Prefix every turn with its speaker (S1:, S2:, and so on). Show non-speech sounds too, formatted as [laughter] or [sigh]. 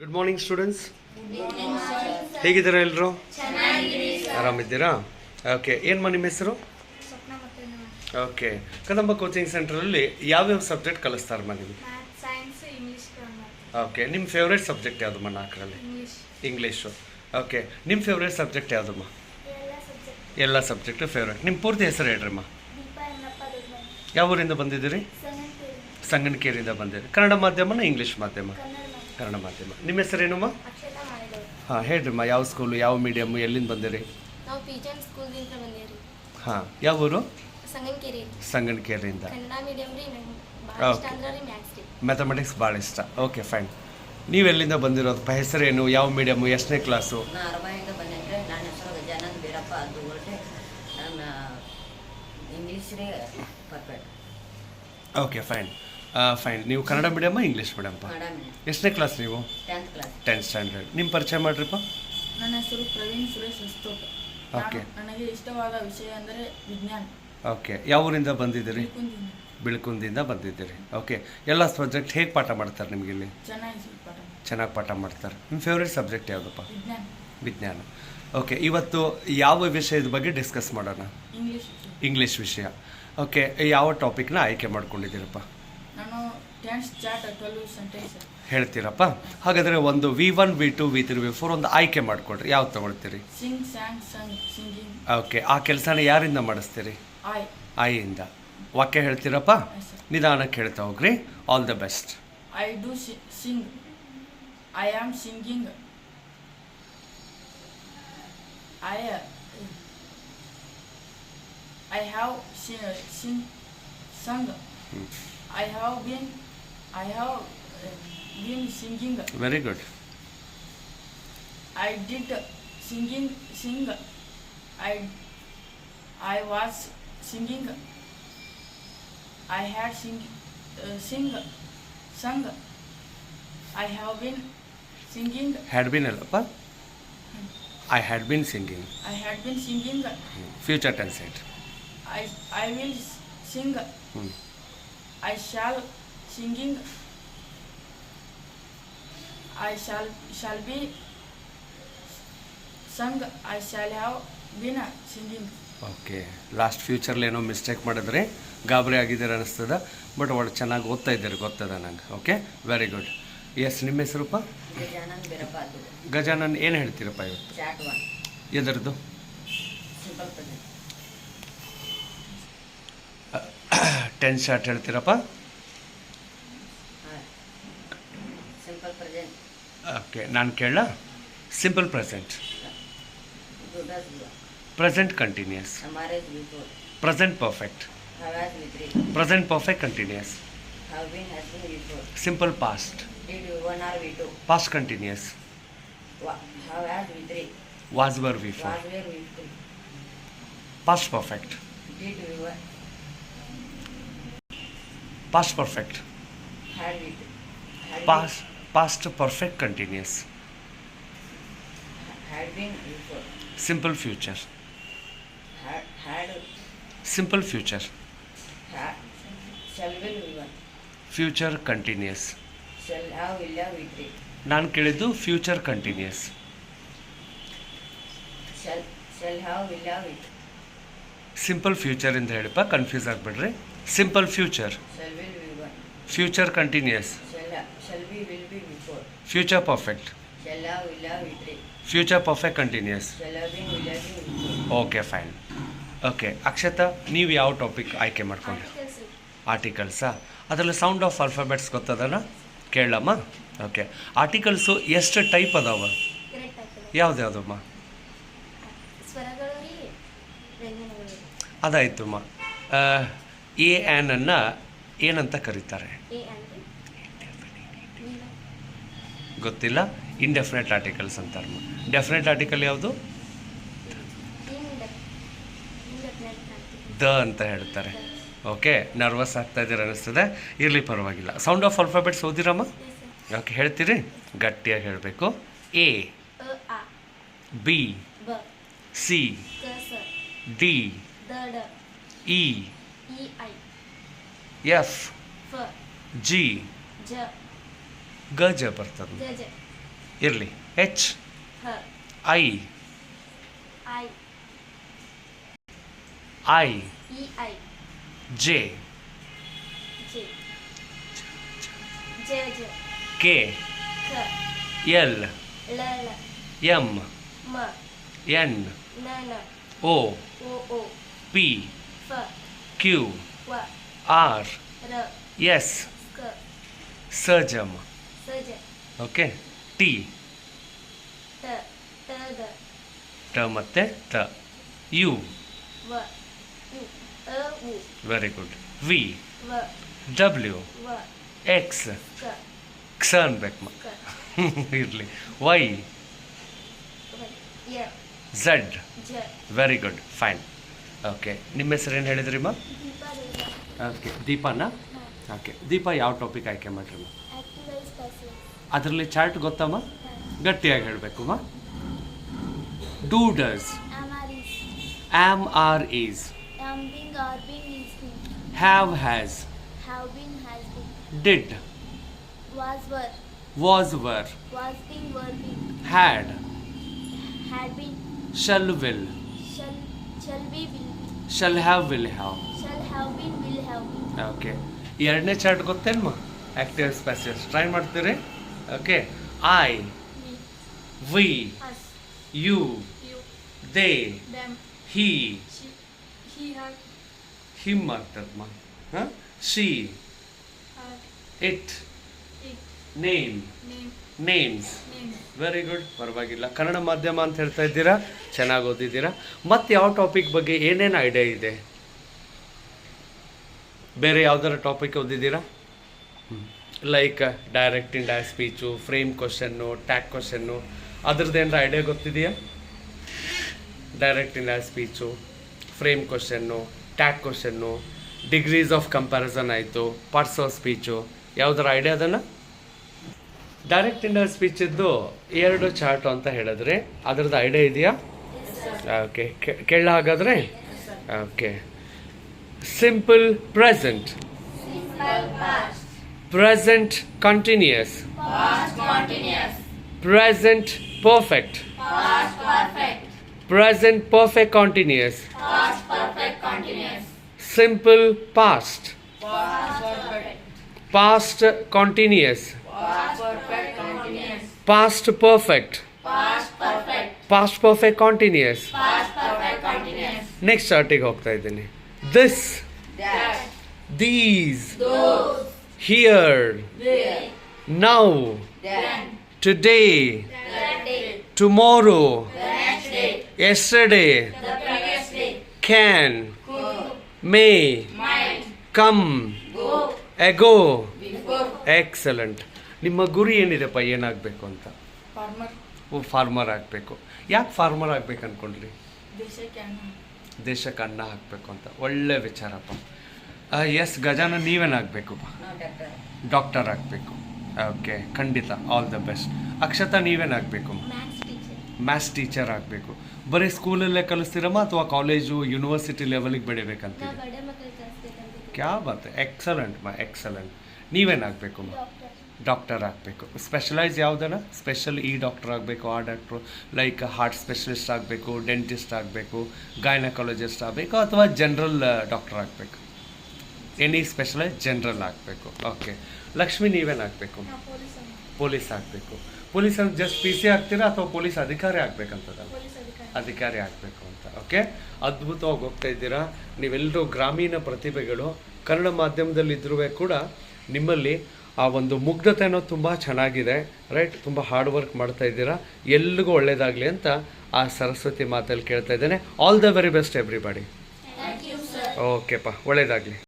S1: Good morning students ಹೇಗಿದ್ದೀರಾ ಎಲ್ಲರೂ ಆರಾಮಿದ್ದೀರಾ? Okay ಏನು ನಿಮ್ಮ ಹೆಸರು? ಓಕೆ ಕದಂಬ ಕೋಚಿಂಗ್ ಸೆಂಟ್ರಲ್ಲಿ ಯಾವ್ಯಾವ ಸಬ್ಜೆಕ್ಟ್ ಕಲಿಸ್ತಾರಮ್ಮ ನೀವು
S2: ಗ್ರಾಮರ್
S1: ಓಕೆ ನಿಮ್ಮ ಫೇವ್ರೇಟ್ ಸಬ್ಜೆಕ್ಟ್ ಯಾವುದಮ್ಮ ನಾಲ್ಕರಲ್ಲಿ?
S2: ಇಂಗ್ಲೀಷ್
S1: ಓಕೆ ನಿಮ್ಮ ಫೇವ್ರೇಟ್ ಸಬ್ಜೆಕ್ಟ್ ಯಾವುದಮ್ಮ
S2: ಎಲ್ಲ ಸಬ್ಜೆಕ್ಟ್
S1: ಎಲ್ಲ ಸಬ್ಜೆಕ್ಟು ಫೇವ್ರೇಟ್ ನಿಮ್ಮ ಪೂರ್ತಿ ಹೆಸರು
S2: ದೊಡ್ಡ
S1: ಯಾವ ಊರಿಂದ ಬಂದಿದ್ದೀರಿ? ಸಂಗನಕೇರಿಯಿಂದ. ಬಂದಿದ್ದೀರಿ. ಕನ್ನಡ ಮಾಧ್ಯಮನ ಇಂಗ್ಲೀಷ್ ಮಾಧ್ಯಮ?
S2: ಕನ್ನಡ
S1: ಮಾಧ್ಯಮ ನಿಮ್ಮ ಹೆಸರೇನಮ್ಮ
S2: ಅಕ್ಷತಾ ಮಾಡಿದವರು.
S1: ಹಾಂ ಹೇಳ್ರಮ್ಮ ಯಾವ ಸ್ಕೂಲು ಯಾವ ಮೀಡಿಯಮ್ಮು ಎಲ್ಲಿಂದ ಬಂದಿರಿ?
S2: ನಾವು ಪಿಜನ್ ಸ್ಕೂಲ್ದಿಂದ ಬಂದೇವ್ರಿ.
S1: ಹಾಂ ಯಾವ ಊರು?
S2: ಸಂಗಂಕೇರಿ
S1: ಸಂಗನಕೇರಿಯಿಂದ
S2: ಕನ್ನಡ ಮೀಡಿಯಂ ರೀ ನಂಗೆ ಭಾಳ ಇಷ್ಟ
S1: Okay.
S2: ಅಂದ್ರೆ ರೀ ಮ್ಯಾಥ್ಸ್ ರೀ.
S1: ಮ್ಯಾಥಮೆಟಿಕ್ಸ್ ಭಾಳ ಇಷ್ಟ. ಓಕೆ ಫೈನ್ ನೀವು ಎಲ್ಲಿಂದ ಬಂದಿರೋದು? ಪ- ಹೆಸರೇನು? ಯಾವ ಮೀಡಿಯಮ್ಮು ಎಷ್ಟನೇ ಕ್ಲಾಸು
S3: ನಾ ಅರಬಾಯಿಂದ ಬಂದಿದ್ದೆ ನನ್ನ ಹೆಸರು ಗಜಾನಂದ್ ಬೀರಪ್ಪ. ಅದು ಹೊರಟೆ ನನ್ನ ಇಂಗ್ಲೀಷ್ರೇ ಪರ್ಫೆಕ್ಟ್
S1: ಓಕೆ ಫೈನ್ ಫೈನ್ ನೀವು ಕನ್ನಡ ಮೀಡಿಯಮ್ಮ ಇಂಗ್ಲೀಷ್ ಮೀಡಿಯಮ್ಮ ಎಷ್ಟನೇ ಕ್ಲಾಸ್ ನೀವು?
S3: ಟೆಂತ್
S1: ಸ್ಟ್ಯಾಂಡರ್ಡ್ ನಿಮ್ಮ ಪರಿಚಯ ಮಾಡ್ರಿಪ್ಪ
S4: ನನ್ನ ಹೆಸರು ಪ್ರವೀಣ್ ಸುರೇಶ್ ಹೊಸ್ತೋಟ್ ಓಕೆ ನನಗೆ ಇಷ್ಟವಾದ ವಿಷಯ ಅಂದರೆ ವಿಜ್ಞಾನ.
S1: ಓಕೆ ಯಾವ ಊರಿಂದ ಬಂದಿದ್ದೀರಿ? ಬಿಳ್ಕುಂದಿಂದ. ಬಂದಿದ್ದೀರಿ. ಓಕೆ ಎಲ್ಲ ಸಬ್ಜೆಕ್ಟ್ ಹೇಗೆ ಪಾಠ ಮಾಡ್ತಾರೆ ನಿಮಗೆ ಇಲ್ಲಿ?
S4: ಚೆನ್ನಾಗಿ ಪಾಠ
S1: ಚೆನ್ನಾಗಿ ಪಾಠ ಮಾಡ್ತಾರೆ. ನಿಮ್ಮ ಫೇವ್ರೇಟ್ ಸಬ್ಜೆಕ್ಟ್ ಯಾವುದಪ್ಪ
S4: ವಿಜ್ಞಾನ.
S1: ವಿಜ್ಞಾನ. ಓಕೆ ಇವತ್ತು ಯಾವ ವಿಷಯದ ಬಗ್ಗೆ ಡಿಸ್ಕಸ್ ಮಾಡೋಣ.
S4: ಇಂಗ್ಲೀಷ್ ವಿಷಯ.
S1: ಓಕೆ ಯಾವ ಟಾಪಿಕ್ನ ಆಯ್ಕೆ ಮಾಡ್ಕೊಂಡಿದ್ದೀರಪ್ಪ
S4: ನಾನು ಚಾರ್ಟ್ ಟ್ವೆಲ್ವ್ ಸೆಂಟೆನ್ಸ್
S1: ಹೇಳ್ತೀರಪ್ಪ? ಹಾಗಾದರೆ ಒಂದು V one V two V three V four ಒಂದು ಆಯ್ಕೆ ಮಾಡಿಕೊಡ್ರಿ. ಯಾವ್ದು ತಗೊಳ್ತೀರಿ?
S4: Sing sang sung singing
S1: okay. ಆ ಕೆಲಸನ ಯಾರಿಂದ ಮಾಡಿಸ್ತೀರಿ?
S4: ಐ
S1: ಇಂದ ವಾಕ್ಯ ಹೇಳ್ತೀರಪ್ಪ? ನಿಧಾನಕ್ಕೆ ಹೇಳ್ತಾ ಹೋಗ್ರಿ. All the best
S4: I do sing I am singing I I have sing sung I have been I have uh, been
S1: singing. Very good.
S4: I did singing sing. I I was singing. I had sing uh, sing sung. I have been singing.
S1: Had been allappa. I had been singing.
S4: I had been singing.
S1: Hmm. Future tense.
S4: I I will sing.
S1: Hmm.
S4: I shall singing. I shall shall be sung. I shall have been singing.
S1: Okay last futurely ಏನೋ mistake ಮಾಡಿದ್ರೆ ಗಾಬರಿ ಆಗಿದ್ದೀರ ಅನಿಸ್ತದ but ಒಳ್ಳೆ ಚೆನ್ನಾಗಿ ಓದ್ತಾ ಇದ್ದೀರಿ ಗೊತ್ತದ ನಂಗೆ. ಓಕೆ ವೆರಿ ಗುಡ್ ಎಸ್ ನಿಮ್ಮ ಹೆಸರುಪ್ಪ ಗಜಾನನ್ ಏನು ಹೇಳ್ತೀರಪ್ಪ ಇವತ್ತು? ಎದರದ್ದು ಟೆನ್ ಶಾರ್ಟ್ ಹೇಳ್ತೀರಪ್ಪ
S3: ಹಾಂ ಸಿಂಪಲ್ ಪ್ರೆಸೆಂಟ್
S1: ಓಕೆ ನಾನು ಕೇಳ simple present
S3: ಗುಡಸ್ present continuous marriage before
S1: present perfect have
S3: has with three present perfect
S1: continuous have
S3: been has been before simple past
S1: did V
S3: one or V two
S1: past continuous have has
S3: V three was were
S1: V four
S3: was were V
S1: three past
S3: perfect V one
S1: past perfect had V
S3: two past past
S1: perfect continuous
S3: had
S1: been before
S3: simple future had simple
S1: future continuous
S3: shall have will have V three
S1: ನಾನು ಕೇಳಿದ್ದು future continuous
S3: shall shall have will have it
S1: simple future ಅಂತ ಹೇಳಿಪ್ಪ confuse ಆಗಿಬಿಡ್ರಿ. Simple future
S3: future continuous future perfect future perfect continuous
S1: okay fine okay Akshata ನೀವು ಯಾವ topic ಆಯ್ಕೆ ಮಾಡ್ಕೊಂಡ್ರಿ?
S2: Articles
S1: ಅದರಲ್ಲಿ sound of alphabets ಗೊತ್ತದನ ಕೇಳಮ್ಮ. ಓಕೆ ಆರ್ಟಿಕಲ್ಸು ಎಷ್ಟು ಟೈಪ್ ಅದಾವ?
S2: ಕರೆಕ್ಟ್ ಯಾವುದು
S1: ಯಾವ್ದ್ಯಾವ್ದಮ್ಮ
S2: ರೀ ವ್ಯಂಜನಗಳು ರೀ.
S1: ಅದಾಯ್ತಮ್ಮ. ಎ ಆ್ಯನನ್ನು ಏನಂತ ಕರೀತಾರೆ? ಗೊತ್ತಿಲ್ಲ? ಇಂಡೆಫಿನೆಟ್ ಆರ್ಟಿಕಲ್ಸ್ ಅಂತಾರೆ ಡೆಫಿನೆಟ್ ಆರ್ಟಿಕಲ್ ಯಾವುದು? ದ ಅಂತ ಹೇಳ್ತಾರೆ. ಓಕೆ ನರ್ವಸ್ ಆಗ್ತಾ ಇದ್ದೀರ ಅನ್ನಿಸ್ತದೆ ಇರಲಿ ಪರವಾಗಿಲ್ಲ. ಸೌಂಡ್ ಆಫ್ ಆಲ್ಫಾಬೆಟ್ಸ್ ಓದಿರಮ್ಮ? ಓಕೆ ಹೇಳ್ತೀರಿ? ಗಟ್ಟಿಯಾಗಿ ಹೇಳಬೇಕು. A
S2: B. C.
S1: D.
S2: E I
S1: F
S2: ಫ
S1: ಜಿ
S2: ಜ
S1: ಗ ಜ ಬರ್ತದೆ. ಇರಲಿ. H
S2: H.
S1: I
S2: I.
S1: I
S2: E I. J J. J
S1: J.
S2: K
S1: K.
S2: L M
S1: M.
S2: N
S1: O
S2: O. O
S1: P
S2: F
S1: Q
S2: W
S1: R
S2: R
S1: S
S2: K
S1: ಸರ್ಜಮ್
S2: S J
S1: okay T
S2: T T D
S1: ಟ ಮತ್ತು ತ U
S2: W U A U
S1: very good V
S2: W
S1: W
S2: W
S1: X
S2: K
S1: ಕ್ಸ ಅನ್ಬೇಕು ಮ
S2: K
S1: ಇರಲಿ [laughs] Y
S2: Y
S1: Z
S2: J
S1: very good fine okay ನಿಮ್ಮ ಹೆಸರು ಏನು ಹೇಳಿದ್ರಿ ಮಾ ಓಕೆ ದೀಪಾನ ಓಕೆ ದೀಪ ಯಾವ ಟಾಪಿಕ್ ಆಯ್ಕೆ ಮಾಡ್ರಿ ಮಾ
S2: Active special
S1: ಅದರಲ್ಲಿ ಚಾರ್ಟ್ ಗೊತ್ತಮ್ಮ ಗಟ್ಟಿಯಾಗಿ ಹೇಳಬೇಕು ಮಾ do does
S2: Amaris
S1: am are is
S2: Am being or being is being
S1: have has
S2: Have been has been
S1: did
S2: Was were
S1: was were
S2: Was being were being
S1: had
S2: Had been
S1: shall will
S2: Shall shall be will be
S1: shall have will have
S2: Shall have been will have been.
S1: Okay ಎರಡನೇ chart ಗೊತ್ತೇನು ಮಾ active specials try ಮಾಡ್ತೀರಿ? Okay I
S2: Me.
S1: We
S2: Us.
S1: You
S2: You.
S1: They
S2: Them.
S1: He
S2: She He her.
S1: Him ಆಗ್ತದಮ್ಮ. ಹಾಂ she
S2: Her. It
S1: It.
S2: Name Name.
S1: Names very good ಪರವಾಗಿಲ್ಲ. ಕನ್ನಡ ಮಾಧ್ಯಮ ಅಂತ ಹೇಳ್ತಾ ಇದ್ದೀರಾ? ಚೆನ್ನಾಗಿ ಓದಿದ್ದೀರಾ? ಮತ್ತೆ ಯಾವ ಟಾಪಿಕ್ ಬಗ್ಗೆ ಏನೇನು ಐಡಿಯಾ ಇದೆ? ಬೇರೆ ಯಾವ್ದಾರ topic ಓದಿದ್ದೀರಾ? Like direct in direct speech frame question tag question ಅದ್ರದ್ದು ಏನಾರ ಐಡಿಯಾ ಗೊತ್ತಿದೆಯಾ? Direct in direct speech frame question tag question degrees of comparison ಆಯಿತು ಪಾರ್ಟ್ಸ್ ಆಫ್ ಸ್ಪೀಚು ಯಾವ್ದಾರ ಐಡಿಯಾ ಅದನ್ನು? ಡೈರೆಕ್ಟ್ ಇಂಡರ್ ಸ್ಪೀಚ್ ಇದ್ದು ಎರಡು ಚಾರ್ಟ್ ಅಂತ ಹೇಳಿದ್ರೆ. ಅದರದ್ದು ಐಡಿಯಾ ಇದೆಯಾ? ಓಕೆ ಕೇಳ ಹಾಗಾದರೆ? Okay simple present present continuous present perfect present perfect continuous simple past past continuous past perfect past perfect continuous next ಚಾರ್ಟಿಗೆ ಹೋಗ್ತಾ ಇದ್ದೀನಿ this these here now today tomorrow yesterday can may come ago excellent ನಿಮ್ಮ ಗುರಿ ಏನಿದೆಪ್ಪ? ಏನಾಗಬೇಕು ಅಂತ?
S4: Farmer
S1: ಓ farmer ಆಗಬೇಕು. ಯಾಕೆ farmer ಆಗ್ಬೇಕು ಅನ್ಕೊಂಡ್ರಿ?
S4: ದೇಶಕ್ಕೆ ಅನ್ನ
S1: ದೇಶಕ್ಕೆ ಅನ್ನ ಹಾಕಬೇಕು ಅಂತ. ಒಳ್ಳೆ ವಿಚಾರಪ್ಪ. ಎಸ್ ಗಜಾನ ನೀವೇನಾಗಬೇಕು
S3: ನಾವು ಡಾಕ್ಟರ್
S1: ಆಗಬೇಕು. ಓಕೆ ಖಂಡಿತ. ಆಲ್ ದ ಬೆಸ್ಟ್ ಅಕ್ಷತಾ ನೀವೇನಾಗಬೇಕು ಮ್ಯಾಥ್ಸ್ ಟೀಚರ್ ಆಗಬೇಕು. ಬರೀ ಸ್ಕೂಲಲ್ಲೇ ಕಲಿಸ್ತೀರಮ್ಮ ಅಥವಾ ಕಾಲೇಜು ಯೂನಿವರ್ಸಿಟಿ ಲೆವೆಲಿಗೆ ಬೆಳಿಬೇಕಂತೀರಿ ಕ್ಯಾ ಬಾತ್? ಎಕ್ಸಲೆಂಟ್ ಮಾ ಎಕ್ಸಲೆಂಟ್ ನೀವೇನಾಗಬೇಕು ಮಾ?
S2: ಡಾಕ್ಟರ್
S1: ಆಗಬೇಕು. ಸ್ಪೆಷಲೈಸ್ ಯಾವುದನ್ನು ಸ್ಪೆಷಲ್ ಈ ಡಾಕ್ಟರ್ ಆಗಬೇಕು ಆ ಡಾಕ್ಟ್ರು. ಲೈಕ್ ಹಾರ್ಟ್ ಸ್ಪೆಷಲಿಸ್ಟ್ ಆಗಬೇಕು ಡೆಂಟಿಸ್ಟ್ ಆಗಬೇಕು ಗೈನಕಾಲಜಿಸ್ಟ್ ಆಗಬೇಕು ಅಥವಾ ಜನರಲ್ ಡಾಕ್ಟರ್ ಆಗಬೇಕು. ಎನಿ ಸ್ಪೆಷಲೈಸ್ ಜನರಲ್ ಆಗಬೇಕು. ಓಕೆ ಲಕ್ಷ್ಮಿ ನೀವೇನಾಗಬೇಕು
S2: ಆಗಬೇಕು? ಪೊಲೀಸ್
S1: ಆಗಬೇಕು. ಪೊಲೀಸ್ ಅಂದ್ರೆ ಜಸ್ಟ್ ಪಿ ಸಿ ಆಗ್ತೀರಾ ಅಥವಾ ಪೊಲೀಸ್ ಅಧಿಕಾರಿ
S2: ಆಗಬೇಕಂತದಲ್ಲ ಅಧಿಕಾರಿ.
S1: ಆಗಬೇಕು ಅಂತ. ಓಕೆ ಅದ್ಭುತವಾಗಿ ಹೋಗ್ತಾ ಇದ್ದೀರಾ. ನೀವೆಲ್ಲರೂ ಗ್ರಾಮೀಣ ಪ್ರತಿಭೆಗಳು ಕನ್ನಡ ಮಾಧ್ಯಮದಲ್ಲಿ ಇದ್ರೂ ಕೂಡ ನಿಮ್ಮಲ್ಲಿ ಆ ಒಂದು ಮುಗ್ಧತೆ ಅನ್ನೋದು ತುಂಬ ಚೆನ್ನಾಗಿದೆ ರೈಟ್ ತುಂಬ ಹಾರ್ಡ್ ವರ್ಕ್ ಮಾಡ್ತಾ ಇದ್ದೀರಾ. ಎಲ್ರಿಗೂ ಒಳ್ಳೆಯದಾಗಲಿ ಅಂತ ಆ ಸರಸ್ವತಿ ಮಾತಲ್ಲಿ ಕೇಳ್ತಾ ಇದ್ದೇನೆ. All the
S2: very best everybody
S1: ಓಕೆಪ್ಪ ಒಳ್ಳೇದಾಗಲಿ.